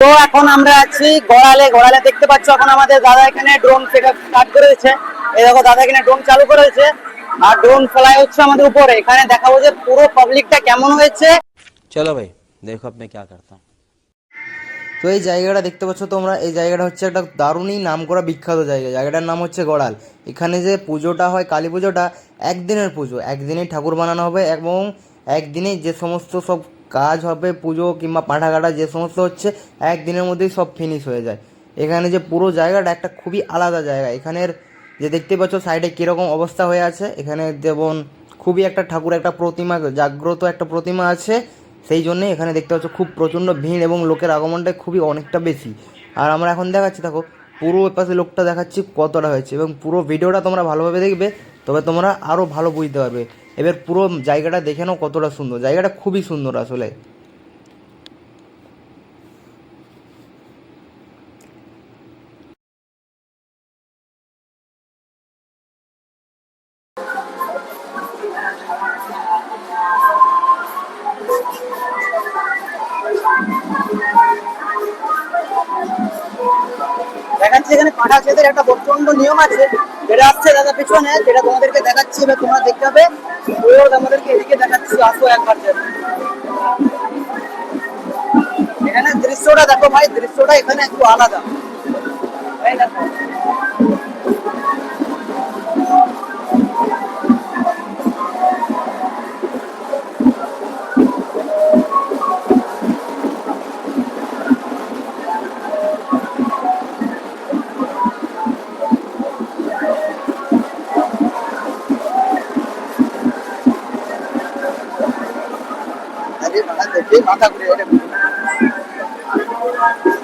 তো এখন আমরা আছি গড়ালে। গড়ালে দেখতে পাচ্ছ এখন আমাদের দাদা এখানে ড্রোন স্টার্ট করেছে এই দেখো, দাদা এখানে ড্রোন চালু করেছে আর ড্রোন ফেলাই হচ্ছে আমাদের উপরে। এখানে দেখাবো যে পুরো পাবলিকটা কেমন হয়েছে। চলো ভাই, দেখো আপনি কি করতাম। তো এই জায়গাটা দেখতে পাচ্ছ তোমরা, এই জায়গাটা হচ্ছে একটা দারুণই নাম করা বিখ্যাত জায়গা। জায়গাটার নাম হচ্ছে গড়াল। এখানে যে পুজোটা হয়, কালী পুজোটা, একদিনের পুজো। একদিনেই ঠাকুর বানানো হবে এবং একদিনেই যে সমস্ত সব কাজ হবে, পুজো কিংবা পাঁঠা কাটা যে সমস্ত হচ্ছে একদিনের মধ্যেই সব ফিনিশ হয়ে যায়। এখানে যে পুরো জায়গাটা একটা খুবই আলাদা জায়গা। এখানের যে দেখতে পাচ্ছ সাইডে কীরকম অবস্থা হয়ে আছে, এখানে যেমন খুবই একটা ঠাকুর একটা প্রতিমা, জাগ্রত একটা প্রতিমা আছে। সেই জন্যে এখানে দেখতে পাচ্ছ খুব প্রচণ্ড ভিড় এবং লোকের আগমনটা খুবই অনেকটা বেশি। আর আমরা এখন দেখাচ্ছি, দেখো, পুরো পাশে লোকটা দেখাচ্ছি কতটা হয়েছে এবং পুরো ভিডিওটা তোমরা ভালোভাবে দেখবে, তবে তোমরা আরও ভালো বুঝতে পারবে। এবার পুরো জায়গাটা দেখে নাও কতটা সুন্দর। জায়গাটা খুবই সুন্দর আসলে। দেখাচ্ছি এখানে ছেদের একটা প্রচণ্ড নিয়ম আছে। যেটা আসছে দাদা পিছনে, যেটা তোমাদেরকে দেখাচ্ছি, এবার তোমরা দেখতে হবে ওর আমাদেরকে এদিকে দেখাচ্ছি, আসো একবার এখানে দৃশ্যটা দেখো ভাই, দৃশ্যটা এখানে একটু আলাদা। দেখো। আরে বাবা দেখে মাথা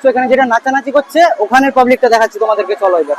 তো এখানে যেটা নাচানাচি করছে ওখানের পাবলিকটা দেখাচ্ছি তোমাদেরকে চলো এবার।